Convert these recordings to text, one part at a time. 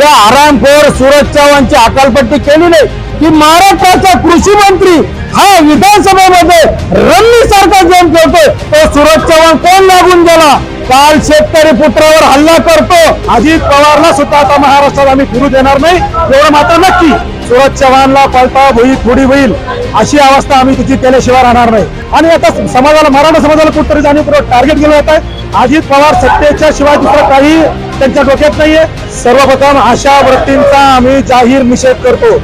या आरामखोर सूरज चव्हाणची अकालपट्टी केली नाही की महाराष्ट्राचा कृषी मंत्री हा विधानसभेमध्ये रम्मी सारखा गेम खेळतोय. तो सूरज चव्हाण कोण लागून गेला? काल शेतकरी पुत्रावर हल्ला करतो. अजित पवारला सुद्धा आता महाराष्ट्रात आम्ही फिरू देणार नाही. एवढं मात्र नक्की. सुरज चव्हाणला पळता होईल थोडी होईल अशी अवस्था आम्ही तिची केल्याशिवाय राहणार नाही. आणि आता समाजाला मराठा समाजाला कुठतरी जाणीवपूर्वक टार्गेट केलं जात आहे. अजित पवार सत्तेच्या शिवाय दुसरं काही त्यांच्या डोक्यात नाहीये. सर्वप्रथम अशा वृत्तींचा आम्ही जाहीर निषेध करतो.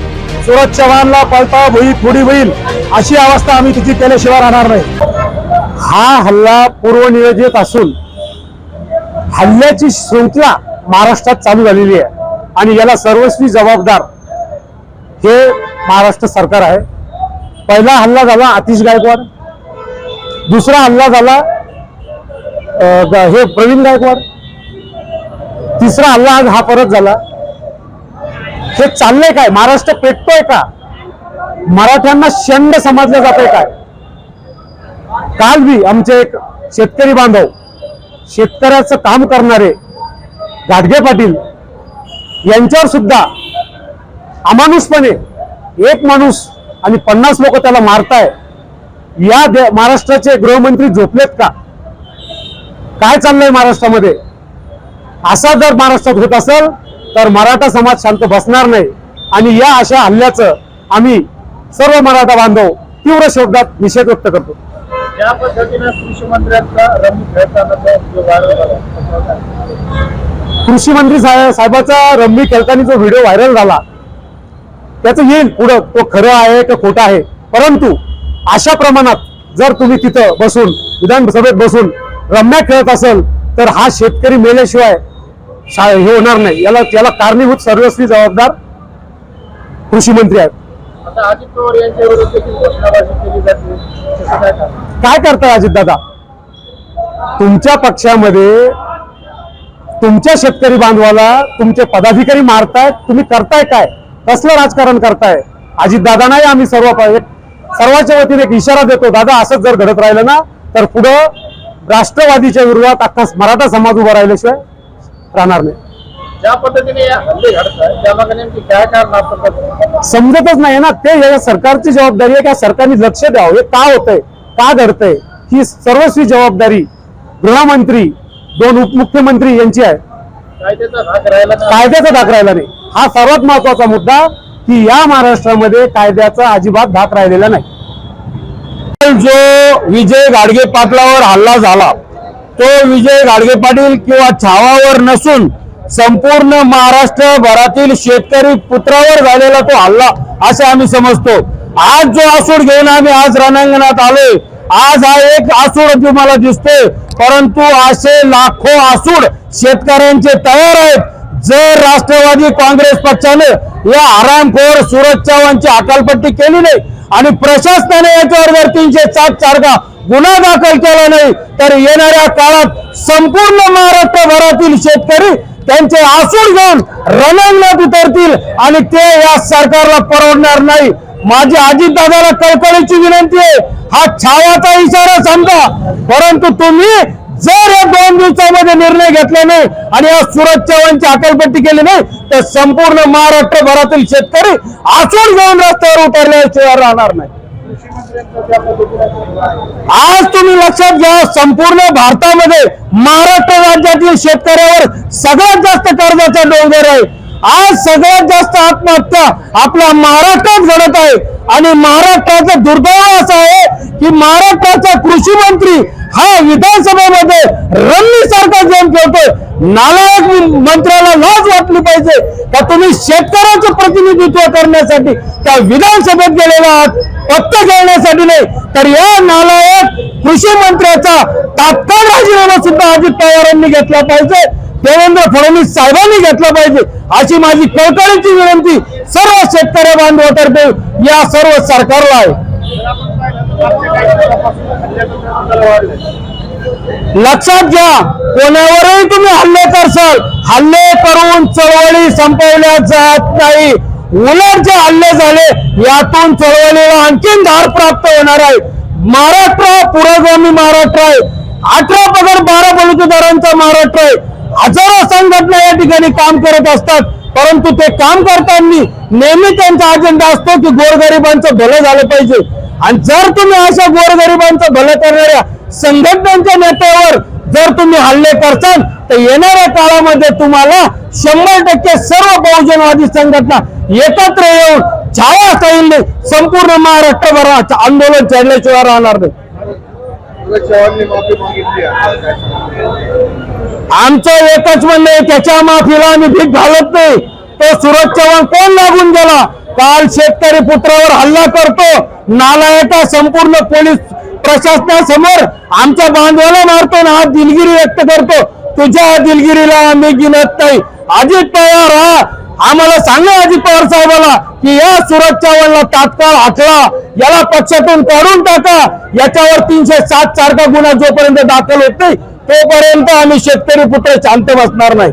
सूरज चव्हाणला पळता होईल थोडी होईल अशी अवस्था आम्ही तिची केल्याशिवाय राहणार नाही. हा हल्ला पूर्वनियोजित असून हल्ल्याची श्रृंखला महाराष्ट्रात चालू झालेली आहे. आणि याला सर्वस्वी जबाबदार हे महाराष्ट्र सरकार आहे. पहिला हल्ला झाला आतिश गायकवाड. दुसरा हल्ला झाला हे प्रवीण गायकवाड. तिसरा हल्ला आज हा परत झाला. हे चाललंय काय? महाराष्ट्र पेटतोय का? मराठ्यांना शंड समजलं जातंय काय? काल बी आमचे एक शेतकरी बांधव शेतकऱ्याचं काम करणारे गाडगे पाटील यांच्यावर सुद्धा अमानुषपणे एक माणूस आणि पन्नास लोक त्याला मारताय. या महाराष्ट्राचे गृहमंत्री झोपलेत का? काय चाललंय महाराष्ट्रामध्ये? असा जर महाराष्ट्रात होत असेल तर मराठा समाज शांत बसणार नाही. आणि या अशा हल्ल्याचं आम्ही सर्व मराठा बांधव तीव्र शब्दात निषेध व्यक्त करतो. या पद्धतीने कृषी मंत्र्यांचा कृषी मंत्री साहे- साहेबाचा रम्मी खेळताना जो व्हिडिओ व्हायरल झाला त्याचं येईल पुढं तो खरं आहे का खोटं आहे. परंतु अशा प्रमाणात जर तुम्ही तिथं बसून विधानसभेत बसून रम्या खेळत असेल तर हा शेतकरी मेल्याशिवाय हे होणार नाही. याला याला कारणीभूत सर्वस्वी जबाबदार कृषी मंत्री आहेत. अजित काय करताय अजितदादा? तुमच्या पक्षामध्ये तुमच्या शेतकरी बांधवाला तुमचे पदाधिकारी मारतायत. तुम्ही करताय काय? कसलं राजकारण करताय? अजितदादा नाही आम्ही सर्व एक- सर्वांच्या वतीने एक इशारा देतो दादा असंच जर घडत राहिलं ना तर पुढं राष्ट्रवादीच्या विरोधात अख्खा मराठा समाज उभा राहिल्याशिवाय राहणार नाही. ज्या पद्धतीने समजतच नाही ना ते या सरकारची जबाबदारी आहे का सरकारने लक्ष द्यावं? हे का होतंय? का घडतंय? ही सर्वस्वी जबाबदारी गृहमंत्री दोन उपमुख्यमंत्री यांची आहे. कायद्याचा धाक राहिला नाही. हा सर्वात महत्त्वाचा मुद्दा की या महाराष्ट्रामध्ये कायद्याचा अजिबात धाक राहिलेला नाही. जो विजय गाडगे पाटलावर हल्ला झाला तो विजय गाडगे पाटील किंवा छावावर नसून संपूर्ण महाराष्ट्रभरातील शेतकरी पुत्रावर झालेला तो हल्ला असे आम्ही समजतो. आज जो आसूड घेऊन आम्ही आज रणांगणात आलोय आज हा एक आसूड तुम्हाला दिसतोय. परंतु असे लाखो आसूड शेतकऱ्यांचे तयार आहेत. जर राष्ट्रवादी काँग्रेस पक्षाने या आरामखोर सूरज चव्हाणची अकालपट्टी केली नाही आणि प्रशासनाने याच्यावर जर तीनशे सात सारखा गुन्हा दाखल केला नाही तर येणाऱ्या काळात संपूर्ण महाराष्ट्रभरातील शेतकरी त्यांचे आसूड घेऊन रणांगणात उतरतील आणि ते या सरकारला परवडणार नाही. माझी अजितदादाला कळकळीची विनंती आहे. हा छावाचा इशारा समजा परंतु तुम्ही जर या दोन दिवसामध्ये निर्णय घेतला नाही आणि या सूरज चव्हाणची अकलपट्टी केली नाही तर संपूर्ण महाराष्ट्रभरातील शेतकरी आसूड जाऊन रस्त्यावर उतरल्याशिवाय राहणार नाही. आज तुम्ही लक्षात घ्या संपूर्ण भारतामध्ये महाराष्ट्र राज्यातील शेतकऱ्यावर सगळ्यात जास्त कर्जाचा डोंगर आहे. आज सगळ्यात जास्त आत्महत्या आपल्या महाराष्ट्रात घडत आहे. आणि महाराष्ट्राचं दुर्दैव असं आहे की महाराष्ट्राचा कृषी मंत्री हा विधानसभेमध्ये रम्मी सारखा गेम खेळतोय. नालायक मंत्र्याला लाज वाटली पाहिजे का तुम्ही शेतकऱ्याचं प्रतिनिधित्व करण्यासाठी त्या विधानसभेत गेलेला आहात पत्त घेण्यासाठी नाही. तर या नालायक कृषी मंत्र्याचा तात्काळ राजीनामा सुद्धा अजित पवारांनी घेतला पाहिजे. देवेंद्र फडणवीस साहेबांनी घेतला पाहिजे अशी माझी कळकळीची विनंती सर्व शेतकरी बांधवातर्फे या सर्व सरकारला आहे. लक्षात घ्या कोणावरही तुम्ही हल्ले करसाल हल्ले करून चळवळी संपवल्या जात नाही. उलट जे हल्ले झाले यातून चळवळीला आणखीन धार प्राप्त होणार आहे. महाराष्ट्र पुरोगामी महाराष्ट्र आहे. अठरा पगार बारा बलुतेदारांचा महाराष्ट्र आहे. हजारो संघटना या ठिकाणी काम करत असतात. परंतु ते काम करताना नेहमी त्यांचा अजेंडा असतो की गोरगरिबांचं भलं झालं पाहिजे. आणि जर तुम्ही अशा गोरगरिबांचं भलं करणाऱ्या संघटनांच्या नेत्यावर जर तुम्ही हल्ले करसाल तर येणाऱ्या काळामध्ये तुम्हाला शंभर टक्के सर्व बहुजनवादी संघटना एकत्र येऊन छाया सैन्य संपूर्ण महाराष्ट्रभरात आंदोलन चढल्याशिवाय राहणार नाही. आमचं एकच म्हणणं आहे त्याच्या माफीला आम्ही भीक घालत नाही. तो सुरज चव्हाण कोण लागून गेला? काल शेतकरी पुत्रावर हल्ला करतो. नालायका संपूर्ण पोलीस प्रशासनासमोर आमच्या बांधवाला मारतो ना हा दिलगिरी व्यक्त करतो. तुझ्या दिलगिरीला आम्ही गिनत नाही. अजित पवार हा आम्हाला सांगा अजित पवार साहेबाला की या सुरज चव्हाणला तात्काळ हटला याला पक्षातून काढून टाका. याच्यावर तीनशे सात सारखा गुन्हा जोपर्यंत दाखल होत नाही तोपर्यंत आम्ही शेतकरी पुत्र शांत बसणार नाही.